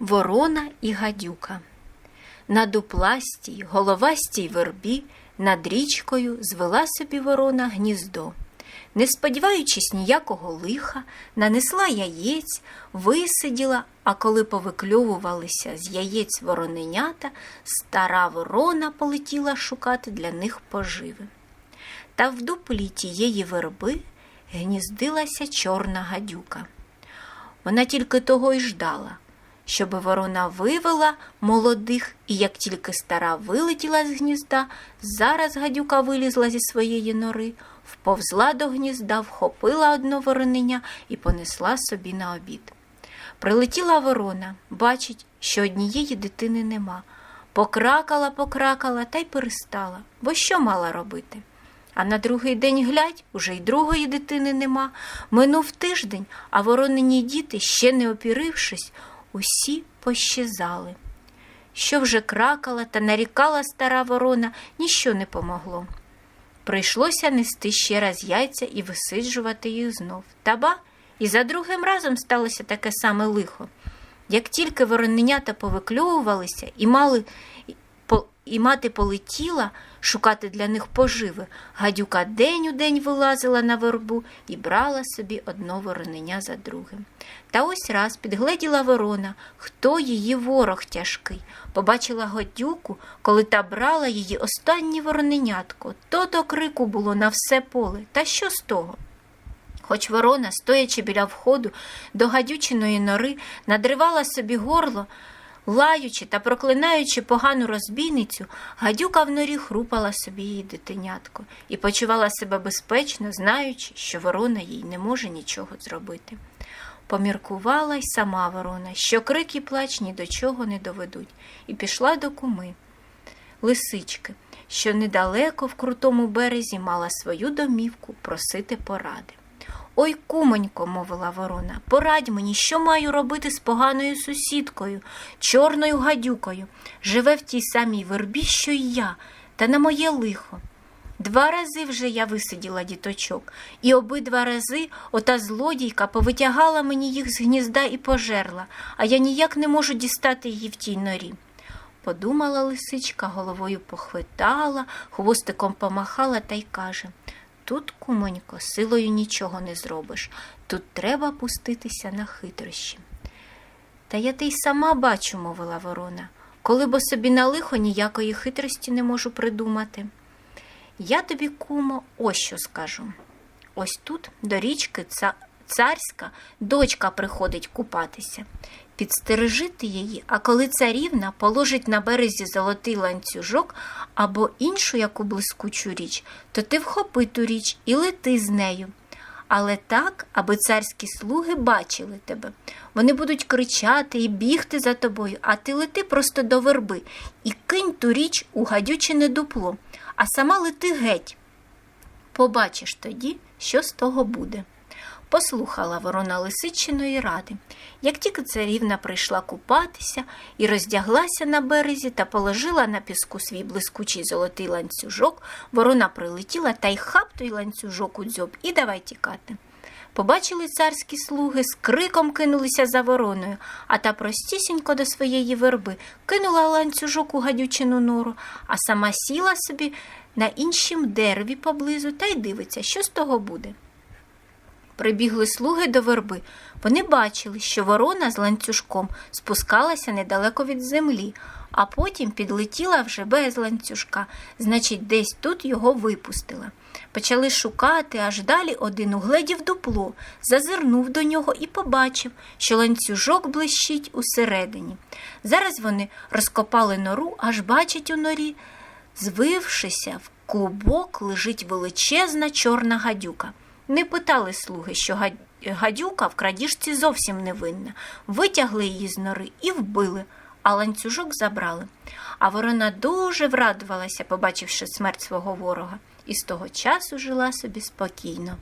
Ворона і гадюка. На дупластій, головастій вербі над річкою звела собі ворона гніздо. Не сподіваючись ніякого лиха, нанесла яєць, висиділа, а коли повикльовувалися з яєць вороненята, стара ворона полетіла шукати для них поживи. Та в дуплі тієї верби гніздилася чорна гадюка. Вона тільки того й ждала, щоби ворона вивела молодих, і як тільки стара вилетіла з гнізда, зараз гадюка вилізла зі своєї нори, вповзла до гнізда, вхопила одно вороненя і понесла собі на обід. Прилетіла ворона, бачить, що однієї дитини нема. Покракала, покракала та й перестала, бо що мала робити? А на другий день глядь, уже й другої дитини нема. Минув тиждень, а воронені діти, ще не опірившись, усі пощезали. Що вже кракала та нарікала стара ворона, ніщо не помогло. Прийшлося нести ще раз яйця і висиджувати їх знов. Та ба, і за другим разом сталося таке саме лихо. Як тільки вороненята повикльовувалися і мали і мати полетіла шукати для них поживи, гадюка день у день вилазила на вербу і брала собі одно вороненя за другим. Та ось раз підгледіла ворона, хто її ворог тяжкий. Побачила гадюку, коли та брала її останнє вороненятко. То до крику було на все поле. Та що з того? Хоч ворона, стоячи біля входу до гадючиної нори, надривала собі горло, Лаючи та проклинаючи погану розбійницю, гадюка в норі хрупала собі її дитинятко і почувала себе безпечно, знаючи, що ворона їй не може нічого зробити. Поміркувала й сама ворона, що крик і плач ні до чого не доведуть, і пішла до куми. Лисички, що недалеко в крутому березі мала свою домівку просити поради. Ой, кумонько, мовила ворона, порадь мені, що маю робити з поганою сусідкою, чорною гадюкою. Живе в тій самій вербі, що й я, та на моє лихо. Два рази вже я висиділа діточок, і обидва рази ота злодійка повитягала мені їх з гнізда і пожерла, а я ніяк не можу дістати її в тій норі. Подумала лисичка, головою похвитала, хвостиком помахала та й каже Тут, кумонько, силою нічого не зробиш. Тут треба пуститися на хитрощі. Та я ти й сама бачу, мовила ворона, коли бо собі на лихо ніякої хитрості не можу придумати. Я тобі, кумо, ось що скажу. Ось тут до річки царська дочка приходить купатися. Підстережити її, а коли царівна положить на березі золотий ланцюжок або іншу яку блискучу річ, то ти вхопи ту річ і лети з нею. Але так, аби царські слуги бачили тебе. Вони будуть кричати і бігти за тобою, а ти лети просто до верби і кинь ту річ у гадючине дупло, а сама лети геть. Побачиш тоді, що з того буде. Послухала ворона лисичиної ради. Як тільки царівна прийшла купатися і роздяглася на березі та положила на піску свій блискучий золотий ланцюжок, ворона прилетіла та й хап той ланцюжок у дзьоб і давай тікати. Побачили царські слуги, з криком кинулися за вороною, а та простісінько до своєї верби кинула ланцюжок у гадючину нору, а сама сіла собі на іншім дереві поблизу та й дивиться, що з того буде. Прибігли слуги до верби. Вони бачили, що ворона з ланцюжком спускалася недалеко від землі, а потім підлетіла вже без ланцюжка, значить, десь тут його випустила. Почали шукати, аж далі один угледів дупло, зазирнув до нього і побачив, що ланцюжок блищить усередині. Зараз вони розкопали нору, аж бачать у норі, звившися в клубок, лежить величезна чорна гадюка. Не питали слуги, що гадюка в крадіжці зовсім невинна. Витягли її з нори і вбили, а ланцюжок забрали. А ворона дуже врадувалася, побачивши смерть свого ворога, і з того часу жила собі спокійно.